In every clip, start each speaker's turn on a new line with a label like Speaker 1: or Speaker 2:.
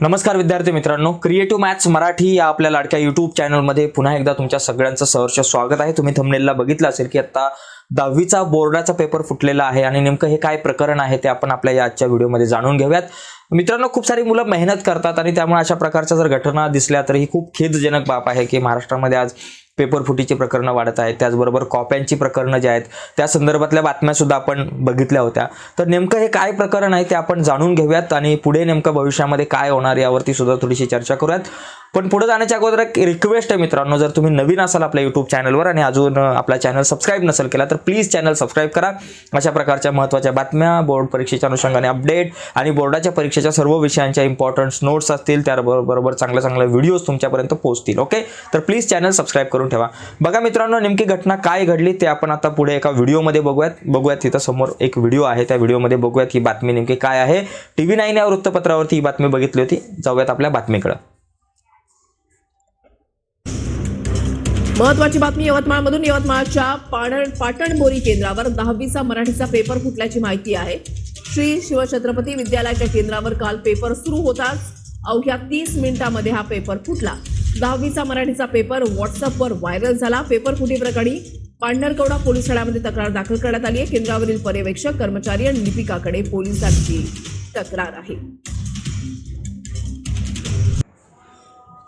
Speaker 1: नमस्कार विद्यार्थी मित्रांनो क्रिएटिव्ह मॅथ्स मराठी या आपल्या लाडक्या युट्यूब चॅनलमध्ये पुन्हा एकदा तुमच्या सगळ्यांचं सहर्ष स्वागत आहे. तुम्ही थंबनेलला बघितलं असेल की आता दहावीचा बोर्डाचा पेपर फुटलेला आहे आणि नेमकं हे काय प्रकरण आहे ते आपण आपल्या या आजच्या व्हिडिओमध्ये जाणून घेऊयात. मित्रांनो खूप सारी मुलं मेहनत करतात आणि त्यामुळे अशा प्रकारच्या जर घटना दिसल्या तर ही खूप खेदजनक बाब आहे की महाराष्ट्रामध्ये आज पेपर फुटीची प्रकरणं वाढत आहेत. त्याचबरोबर कॉप्यांची प्रकरणं जी आहेत त्या संदर्भातल्या बातम्यासुद्धा आपण बघितल्या होत्या. तर नेमकं हे काय प्रकरण आहे ते आपण जाणून घेऊयात आणि पुढे नेमकं भविष्यामध्ये काय होणार यावरती सुद्धा थोडीशी चर्चा करूयात. पण पुढे जाण्याच्या अगोदर एक रिक्वेस्ट आहे मित्रांनो जर तुम्ही नवीन असाल आपल्या युट्यूब चॅनलवर आणि अजून आपला चॅनल सबस्क्राईब नसेल केला तर प्लीज चॅनल सबस्क्राईब करा. अशा प्रकारच्या महत्त्वाच्या बातम्या बोर्ड परीक्षेच्या अनुषंगाने अपडेट आणि बोर्डाच्या परीक्षेच्या सर्व विषयांच्या इम्पॉर्टन्स नोट्स असतील त्याबरोबर चांगल्या चांगल्या व्हिडिओज तुमच्यापर्यंत पोहोचतील ओके तर प्लीज चॅनल सबस्क्राईब करून ठेवा. बघा मित्रांनो नेमकी घटना काय घडली ते आपण आता पुढे एका व्हिडिओमध्ये बघूयात. बघूयात तिथं समोर एक व्हिडिओ आहे त्या व्हिडिओमध्ये बघूयात ही बातमी नेमकी काय आहे. टी व्ही नाईन या वृत्तपत्रावरती ही बातमी बघितली होती. जाऊयात आपल्या बातमीकडं.
Speaker 2: महत्वाची बातमी यवतमाळमधून. यवतमाळच्या पाटण पाटणबोरी केंद्रावर दहावीचा मराठीचा पेपर फुटल्याची माहिती आहे. श्री शिवछत्रपती विद्यालयाच्या केंद्रावर काल पेपर सुरू होताच अवघ्या तीस मिनिटांमध्ये हा पेपर फुटला. दहावीचा मराठीचा पेपर व्हॉट्सअपवर व्हायरल झाला. पेपर फुटीप्रकरणी पांढरकवडा पोलीस ठाण्यामध्ये तक्रार दाखल करण्यात आली आहे. केंद्रावरील पर्यवेक्षक कर्मचारी आणि लिपिकाकडे पोलिसांची तक्रार आहे.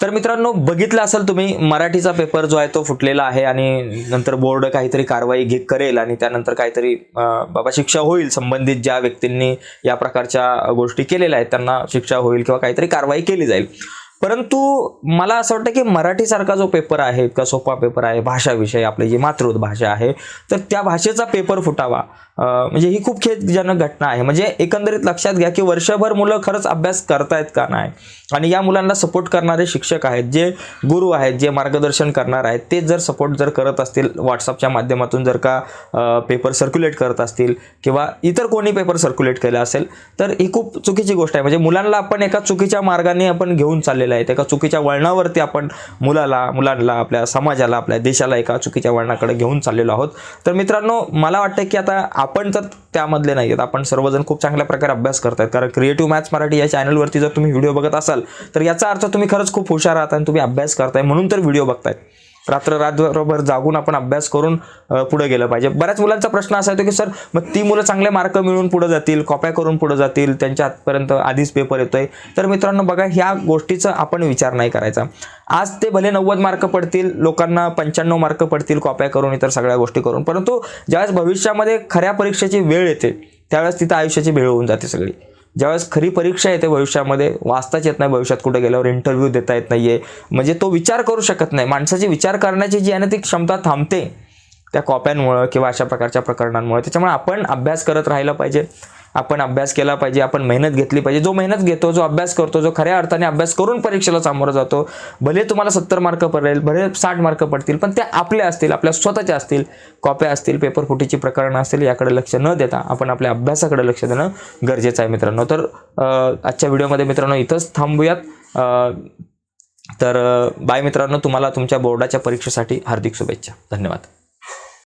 Speaker 1: तर मित्रांनो बघितलं असेल तुम्ही मराठीचा पेपर जो आहे तो फुटलेला आहे आणि नंतर बोर्ड काहीतरी कारवाई घे करेल आणि त्यानंतर काहीतरी बाबा शिक्षा होईल संबंधित ज्या व्यक्तींनी या प्रकारच्या गोष्टी केलेल्या आहेत त्यांना शिक्षा होईल किंवा काहीतरी कारवाई केली जाईल. परंतु मला असं वाटतं की मराठीसारखा जो पेपर आहे इतका सोपा पेपर आहे भाषा विषय आपली जी मातृभाषा आहे तर त्या भाषेचा पेपर फुटावा. म्हणजे ही खूप खेदजनक घटना आहे. म्हणजे एकंदरीत लक्षात घ्या की वर्षभर मुलं खरंच अभ्यास करतायत का नाही? आणि या मुलांना सपोर्ट करणारे शिक्षक आहेत जे गुरु आहेत जे मार्गदर्शन करणार आहेत ते जर सपोर्ट जर करत असतील व्हॉट्सअपच्या माध्यमातून जर का पेपर सर्क्युलेट करत असतील किंवा इतर कोणी पेपर सर्क्युलेट केला असेल तर ही खूप चुकीची गोष्ट आहे. म्हणजे मुलांना आपण एका चुकीच्या मार्गाने आपण घेऊन चाललेलं आहे. एका चुकीच्या वळणावरती आपण मुलाला मुलांना आपल्या समाजाला आपल्या देशाला एका चुकीच्या वळणाकडे घेऊन चाललेलो आहोत. तर मित्रांनो मला वाटतं की आता आपण तर त्यामधले नाही आहेत. आपण सर्वजण खूप चांगल्या प्रकारे अभ्यास करतायत. कारण क्रिएटिव्ह मॅथ्स मराठी या चॅनलवरती जर तुम्ही व्हिडिओ बघत असाल तर याचा अर्थ तुम्ही खरंच खूप हुशार आहात आणि तुम्ही अभ्यास करताय म्हणून तर व्हिडिओ बघताय रात्र रात्रभर जागून आपण अभ्यास करून पुढे गेलं पाहिजे. बऱ्याच मुलांचा प्रश्न असा येतो की सर मग ती मुलं चांगले मार्क मिळून पुढे जातील कॉप्या करून पुढे जातील त्यांच्या आतपर्यंत आधीच पेपर येतोय. तर मित्रांनो बघा ह्या गोष्टीचा आपण विचार नाही करायचा. आज ते भले नव्वद मार्क पडतील लोकांना पंच्याण्णव मार्क पडतील कॉप्या करून इतर सगळ्या गोष्टी करून. परंतु ज्यावेळेस भविष्यामध्ये खऱ्या परीक्षेची वेळ येते त्यावेळेस तिथं आयुष्याची वेळ होऊन जाते सगळी. ज्यावेळेस खरी परीक्षा येते भविष्यामध्ये वाचताच येत नाही भविष्यात कुठे गेल्यावर इंटरव्ह्यू देता येत नाहीये. म्हणजे तो विचार करू शकत नाही. माणसाची विचार करण्याची जी आहे ना ती क्षमता थांबते त्या कॉप्यांमुळं किंवा अशा प्रकारच्या प्रकरणांमुळे. त्याच्यामुळे आपण अभ्यास करत राहिला पाहिजे. आपण अभ्यास केला पाहिजे आपण मेहनत घेतली पाहिजे. जो मेहनत घेतो जो अभ्यास करतो जो खऱ्या अर्थाने अभ्यास करून परीक्षेला सामोरं जातो भले तुम्हाला सत्तर मार्क पडेल भले साठ मार्क पडतील पण त्या आपल्या असतील आपल्या स्वतःच्या असतील कॉप्या असतील पेपर फुटीची प्रकरणं असतील याकडे लक्ष न देता आपण आपल्या अभ्यासाकडे लक्ष देणं गरजेचं आहे मित्रांनो. तर आजच्या व्हिडिओमध्ये मित्रांनो इथंच थांबूयात. तर बाय मित्रांनो. तुम्हाला तुमच्या बोर्डाच्या परीक्षेसाठी हार्दिक शुभेच्छा. धन्यवाद.